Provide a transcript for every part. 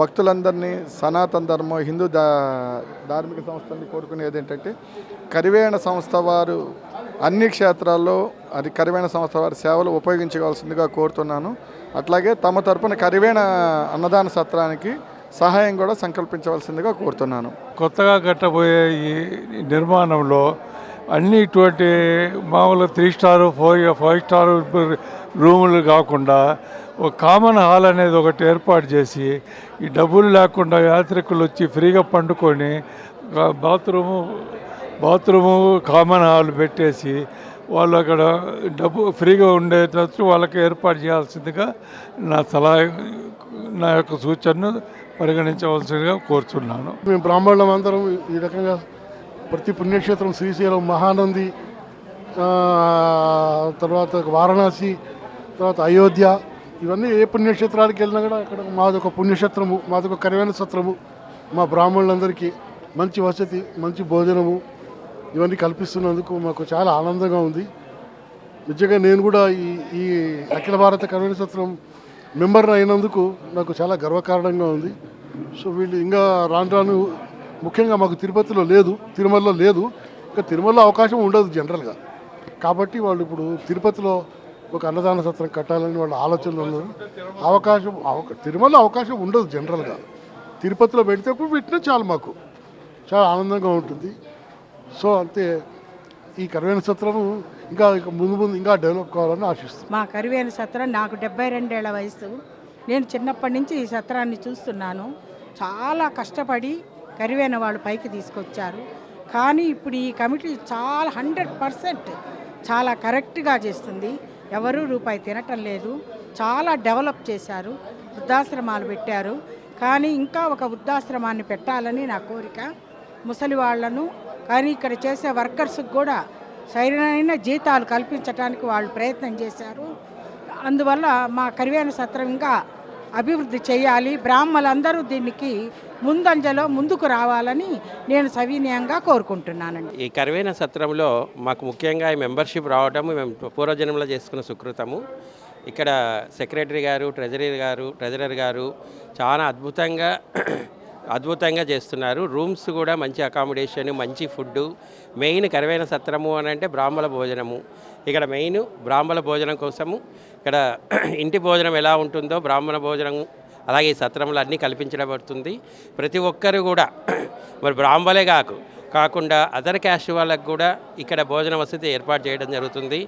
భక్తులందరినీ సనాతన ధర్మం హిందూ దా ధార్మిక సంస్థల్ని కోరుకునేది ఏంటంటే కరివేణ సంస్థ వారు అన్ని క్షేత్రాల్లో అది కరివేణ సంస్థ వారి సేవలు ఉపయోగించవలసిందిగా కోరుతున్నాను. అట్లాగే తమ తరపున కరివేణ అన్నదాన సత్రానికి సహాయం కూడా సంకల్పించవలసిందిగా కోరుతున్నాను. కొత్తగా కట్టబోయే ఈ నిర్మాణంలో అన్ని ఇటువంటి మామూలు three star four five star రూములు కాకుండా ఒక కామన్ హాల్ అనేది ఒకటి ఏర్పాటు చేసి ఈ డబ్బులు లేకుండా యాత్రికులు వచ్చి ఫ్రీగా పండుకొని బాత్రూము బాత్రూము కామన్ హాల్ పెట్టేసి వాళ్ళు అక్కడ డబ్బు ఫ్రీగా ఉండేటట్టు వాళ్ళకి ఏర్పాటు చేయాల్సిందిగా నా సలహా నా యొక్క సూచనను పరిగణించవలసిందిగా కోరుచున్నాను. మేము బ్రాహ్మణులం అందరం ఈ రకంగా ప్రతి పుణ్యక్షేత్రం శ్రీశైలం మహానంది తర్వాత వారణాసి తర్వాత అయోధ్య ఇవన్నీ ఏ పుణ్యక్షేత్రాలకు వెళ్ళినా కూడా అక్కడ మాదొక పుణ్యక్షేత్రము మాదొక కరివైన సత్రము. మా బ్రాహ్మణులందరికీ మంచి వసతి మంచి భోజనము ఇవన్నీ కల్పిస్తున్నందుకు మాకు చాలా ఆనందంగా ఉంది. నిజంగా నేను కూడా ఈ ఈ అఖిల భారత కరుణ సత్రం మెంబర్ అయినందుకు నాకు చాలా గర్వకారణంగా ఉంది. సో వీళ్ళు ఇంకా రాను రాను ముఖ్యంగా మాకు తిరుపతిలో లేదు తిరుమలలో లేదు. ఇంకా తిరుమలలో అవకాశం ఉండదు జనరల్గా. కాబట్టి వాళ్ళు ఇప్పుడు తిరుపతిలో ఒక అన్నదాన సత్రం కట్టాలని వాళ్ళ ఆలోచనలు ఉన్నారు అవకాశం తిరుమల అవకాశం ఉండదు జనరల్గా. తిరుపతిలో పెడితే ఇప్పుడు పెట్టినా చాలు మాకు. చాలా ఆనందంగా ఉంటుంది. సో అంతే. ఈ కరువైన సత్రము ఇంకా ముందు ముందు ఇంకా డెవలప్ కావాలని ఆశిస్తున్నాను మా కరువైన సత్రం నాకు డెబ్బై రెండేళ్ళ వయసు నేను చిన్నప్పటి నుంచి ఈ సత్రాన్ని చూస్తున్నాను. చాలా కష్టపడి కరివేన వాళ్ళు పైకి తీసుకొచ్చారు. కానీ ఇప్పుడు ఈ కమిటీ చాలా హండ్రెడ్ పర్సెంట్ చాలా కరెక్ట్గా చేస్తుంది. ఎవరూ రూపాయి తినటం లేదు. చాలా డెవలప్ చేశారు. వృద్ధాశ్రమాలు పెట్టారు. కానీ ఇంకా ఒక వృద్ధాశ్రమాన్ని పెట్టాలని నా కోరిక. ముసలి వాళ్ళను కానీ ఇక్కడ చేసే వర్కర్స్కి కూడా సరైన జీతాలు కల్పించడానికి వాళ్ళు ప్రయత్నం చేశారు. అందువల్ల మా కరివేణ సత్రం ఇంకా అభివృద్ధి చేయాలి. బ్రాహ్మలందరూ దీనికి ముందంజలో ముందుకు రావాలని నేను సవినయంగా కోరుకుంటున్నానండి. ఈ కరువైన సత్రంలో మాకు ముఖ్యంగా ఈ మెంబర్షిప్ రావడం మేము పూర్వజన్మలో చేసుకున్న సుకృతము. ఇక్కడ సెక్రటరీ గారు ట్రెజరీ గారు ట్రెజరర్ గారు చాలా అద్భుతంగా అద్భుతంగా చేస్తున్నారు. రూమ్స్ కూడా మంచి అకామిడేషన్ మంచి ఫుడ్ మెయిన్ కరువైన సత్రము అని అంటే బ్రాహ్మణ భోజనము. ఇక్కడ మెయిన్ బ్రాహ్మణ భోజనం కోసము. ఇక్కడ ఇంటి భోజనం ఎలా ఉంటుందో బ్రాహ్మణ భోజనం అలాగే ఈ సత్రంలో అన్నీ కల్పించబడుతుంది. ప్రతి ఒక్కరు కూడా మరి బ్రాహ్మలే కాకు కాకుండా అదర్ క్యాస్ట్ వాళ్ళకు కూడా ఇక్కడ భోజన వసతి ఏర్పాటు చేయడం జరుగుతుంది.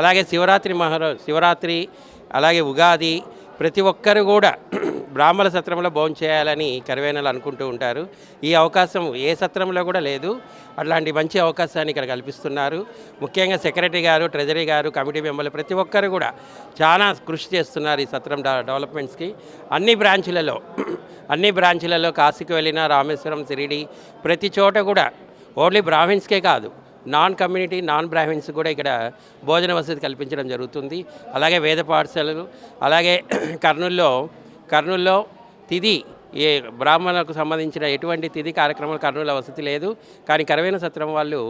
అలాగే శివరాత్రి మహారా శివరాత్రి అలాగే ఉగాది ప్రతి ఒక్కరు కూడా బ్రాహ్మణ సత్రంలో భోజనం చేయాలని కరివేనలు అనుకుంటూ ఉంటారు. ఈ అవకాశం ఏ సత్రంలో కూడా లేదు. అట్లాంటి మంచి అవకాశాన్ని ఇక్కడ కల్పిస్తున్నారు. ముఖ్యంగా సెక్రటరీ గారు ట్రెజరీ గారు కమిటీ మెంబర్లు ప్రతి ఒక్కరు కూడా చాలా కృషి చేస్తున్నారు ఈ సత్రం డెవలప్మెంట్స్కి. అన్ని బ్రాంచులలో అన్ని బ్రాంచులలో కాశీకి వెళ్ళిన రామేశ్వరం సిరిడి ప్రతి చోట కూడా ఓన్లీ బ్రాహ్మిన్స్కే కాదు. నాన్ కమ్యూనిటీ నాన్ బ్రాహ్మిన్స్ కూడా ఇక్కడ భోజన వసతి కల్పించడం జరుగుతుంది. అలాగే వేద పాఠశాలలు అలాగే కర్నూల్లో కర్నూల్లో తిది ఏ బ్రాహ్మణులకు సంబంధించిన ఎటువంటి తిది కార్యక్రమాలు కర్నూలు వసతి లేదు. కానీ కరవైన సత్రం వాళ్ళు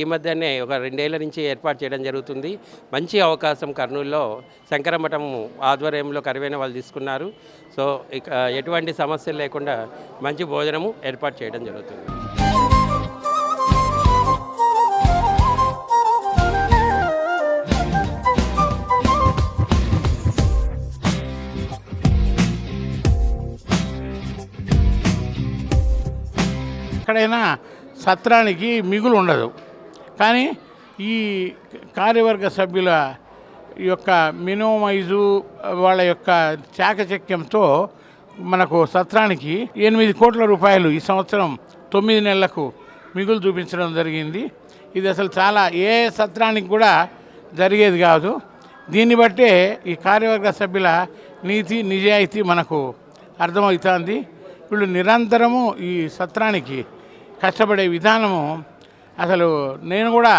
ఈ మధ్యనే ఒక రెండేళ్ళ నుంచి ఏర్పాటు చేయడం జరుగుతుంది. మంచి అవకాశం కర్నూలులో. శంకరమఠం ఆధ్వర్యంలో కరివైన వాళ్ళు తీసుకున్నారు. సో ఇక ఎటువంటి సమస్యలు లేకుండా మంచి భోజనము ఏర్పాటు చేయడం జరుగుతుంది. ఎక్కడైనా సత్రానికి మిగులు ఉండదు. కానీ ఈ కార్యవర్గ సభ్యుల యొక్క మినోమైజు వాళ్ళ యొక్క చాకచక్యంతో మనకు సత్రానికి ఎనిమిది కోట్ల రూపాయలు ఈ సంవత్సరం తొమ్మిది నెలలకు మిగులు చూపించడం జరిగింది. ఇది అసలు చాలా ఏ సత్రానికి కూడా జరిగేది కాదు. దీన్ని బట్టే ఈ కార్యవర్గ సభ్యుల నీతి నిజాయితీ మనకు అర్థమవుతుంది. వీళ్ళు నిరంతరము ఈ సత్రానికి కష్టపడే విధానము అసలు నేను కూడా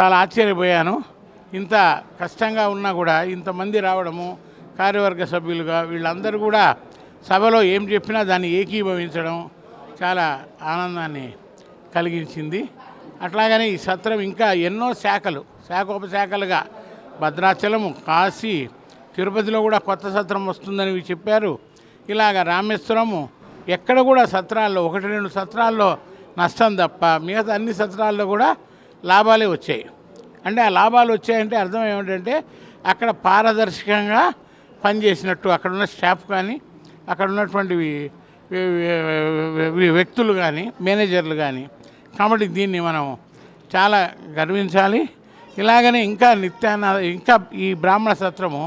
చాలా ఆశ్చర్యపోయాను. ఇంత కష్టంగా ఉన్నా కూడా ఇంతమంది రావడము కార్యవర్గ సభ్యులుగా వీళ్ళందరూ కూడా సభలో ఏం చెప్పినా దాన్ని ఏకీభవించడం చాలా ఆనందాన్ని కలిగించింది. అట్లాగనే ఈ సత్రం ఇంకా ఎన్నో శాఖలు శాఖోపశాఖలుగా భద్రాచలము కాశీ తిరుపతిలో కూడా కొత్త సత్రం వస్తుందని చెప్పారు. ఇలాగ రామేశ్వరము ఎక్కడ కూడా సత్రాల్లో ఒకటి రెండు సత్రాల్లో నష్టం తప్ప మిగతా అన్ని సత్రాల్లో కూడా లాభాలే వచ్చాయి. అంటే ఆ లాభాలు వచ్చాయంటే అర్థం ఏమిటంటే అక్కడ పారదర్శకంగా పనిచేసినట్టు అక్కడ ఉన్న స్టాఫ్ కానీ అక్కడ ఉన్నటువంటి వ్యక్తులు కానీ మేనేజర్లు కానీ కాబట్టి దీన్ని మనం చాలా గర్వించాలి. ఇలాగనే ఇంకా నిత్యాన ఇంకా ఈ బ్రాహ్మణ సత్రము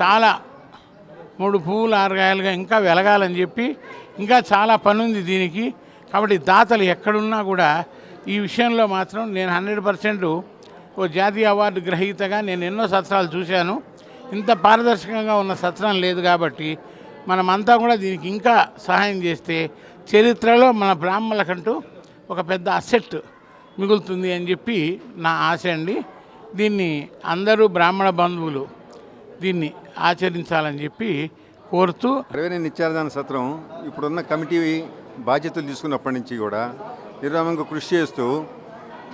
చాలా మూడు పువ్వులు ఆరుగాయలుగా ఇంకా వెలగాలని చెప్పి ఇంకా చాలా పని ఉంది దీనికి. కాబట్టి దాతలు ఎక్కడున్నా కూడా ఈ విషయంలో మాత్రం నేను హండ్రెడ్ పర్సెంట్ ఓ జాతీయ అవార్డు గ్రహీతగా నేను ఎన్నో సత్రాలు చూశాను. ఇంత పారదర్శకంగా ఉన్న సత్రం లేదు కాబట్టి మనమంతా కూడా దీనికి ఇంకా సహాయం చేస్తే చరిత్రలో మన బ్రాహ్మణులకంటూ ఒక పెద్ద అసెట్ మిగులుతుంది అని చెప్పి నా ఆశ అండి. దీన్ని అందరూ బ్రాహ్మణ బంధువులు దీన్ని ఆచరించాలని చెప్పి కోరుతూ ప్రవీణ నిత్యానదాన సత్రం ఇప్పుడున్న కమిటీ బాధ్యతలు తీసుకున్నప్పటి నుంచి కూడా నిర్వాహంగా కృషి చేస్తూ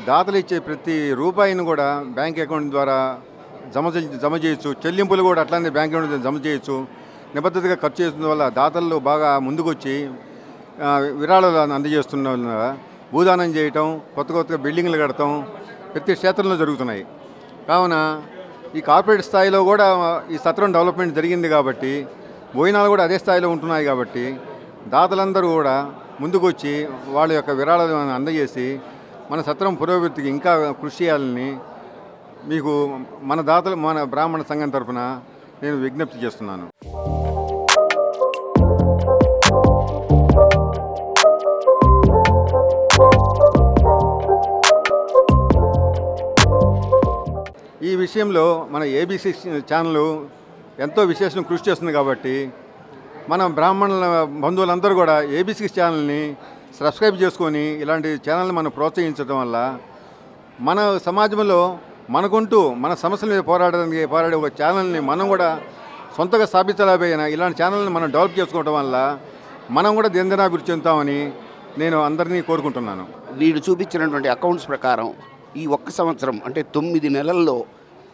దాతలు ఇచ్చే ప్రతి రూపాయిని కూడా బ్యాంక్ అకౌంట్ ద్వారా జమ చే- జమ చేయొచ్చు. చెల్లింపులు కూడా అట్లానే బ్యాంక్ అకౌంట్ ద్వారా జమ చేయొచ్చు. నిబద్ధతగా ఖర్చు చేస్తున్న వల్ల దాతల్లో బాగా ముందుకొచ్చి విరాళాలు అందజేస్తున్న భూదానం చేయటం కొత్త కొత్తగా బిల్డింగ్లు కడటం ప్రతి క్షేత్రంలో జరుగుతున్నాయి. కావున ఈ కార్పొరేట్ స్థాయిలో కూడా ఈ సత్రం డెవలప్మెంట్ జరిగింది కాబట్టి భోజనాలు కూడా అదే స్థాయిలో ఉంటున్నాయి కాబట్టి దాతలందరూ కూడా ముందుకొచ్చి వాళ్ళ యొక్క విరాళాలను అందజేసి మన సత్రం పురోభివృద్ధికి ఇంకా కృషి చేయాలని మీకు మన దాతలు మన బ్రాహ్మణ సంఘం తరఫున నేను విజ్ఞప్తి చేస్తున్నాను. ఈ విషయంలో మన ఏబీసీ ఛానల్ ఎంతో విశేషం కృషి చేస్తుంది కాబట్టి మన బ్రాహ్మణుల బంధువులందరూ కూడా ఏబీసీ ఛానల్ని సబ్స్క్రైబ్ చేసుకొని ఇలాంటి ఛానల్ని మనం ప్రోత్సహించడం వల్ల మన సమాజంలో మనకుంటూ మన సమస్యల మీద పోరాడడానికి పోరాడే ఒక ఛానల్ని మనం కూడా సొంతగా స్థాపించలేకపోయిన ఇలాంటి ఛానల్ని మనం డెవలప్ చేసుకోవడం వల్ల మనం కూడా దినదినాభివృద్ధి చెందుతామని నేను అందరినీ కోరుకుంటున్నాను. వీడు చూపించినటువంటి అకౌంట్స్ ప్రకారం ఈ ఒక్క సంవత్సరం అంటే తొమ్మిది నెలల్లో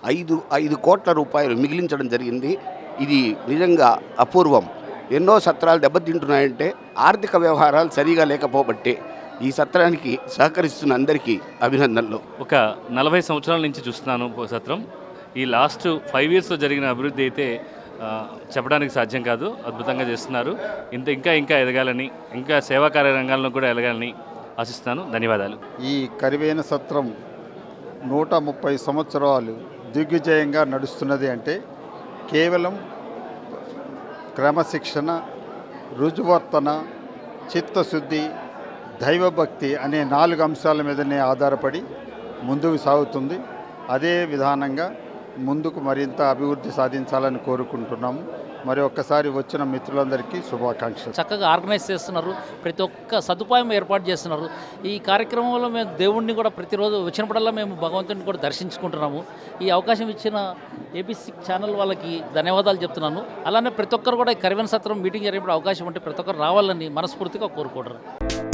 ఐదు ఐదు కోట్ల రూపాయలు మిగిలించడం జరిగింది. ఇది నిజంగా అపూర్వం. ఎన్నో సత్రాలు దెబ్బతింటున్నాయంటే ఆర్థిక వ్యవహారాలు సరిగా లేకపోబట్టే ఈ సత్రానికి సహకరిస్తున్న అందరికీ అభినందనలు. ఒక నలభై సంవత్సరాల నుంచి చూస్తున్నాను సత్రం. ఈ లాస్ట్ ఫైవ్ ఇయర్స్లో జరిగిన అభివృద్ధి అయితే చెప్పడానికి సాధ్యం కాదు. అద్భుతంగా చేస్తున్నారు. ఇంత ఇంకా ఇంకా ఎదగాలని ఇంకా సేవా కార్యరంగాల్లో కూడా ఎదగాలని ఆశిస్తున్నాను. ధన్యవాదాలు. ఈ కరివేన సత్రం నూట ముప్పై సంవత్సరాలు దిగ్విజయంగా నడుస్తున్నది అంటే కేవలం క్రమశిక్షణ రుజువర్తన చిత్తశుద్ధి దైవభక్తి అనే నాలుగు అంశాల మీదనే ఆధారపడి ముందుకు సాగుతుంది. అదే విధానంగా ముందుకు మరింత అభివృద్ధి సాధించాలని కోరుకుంటున్నాము. మరి ఒక్కసారి వచ్చిన మిత్రులందరికీ శుభాకాంక్షలు. చక్కగా ఆర్గనైజ్ చేస్తున్నారు. ప్రతి ఒక్క సదుపాయం ఏర్పాటు చేస్తున్నారు. ఈ కార్యక్రమంలో మేము దేవుణ్ణి కూడా ప్రతిరోజు వచ్చినప్పుడల్లా మేము భగవంతుడిని కూడా దర్శించుకుంటున్నాము. ఈ అవకాశం ఇచ్చిన ఏబీసీ ఛానల్ వాళ్ళకి ధన్యవాదాలు చెప్తున్నాను. అలానే ప్రతి ఒక్కరు కూడా ఈ సత్రం మీటింగ్ జరిగినప్పుడు అవకాశం ఉంటే ప్రతి ఒక్కరు రావాలని మనస్ఫూర్తిగా కోరుకుంటున్నారు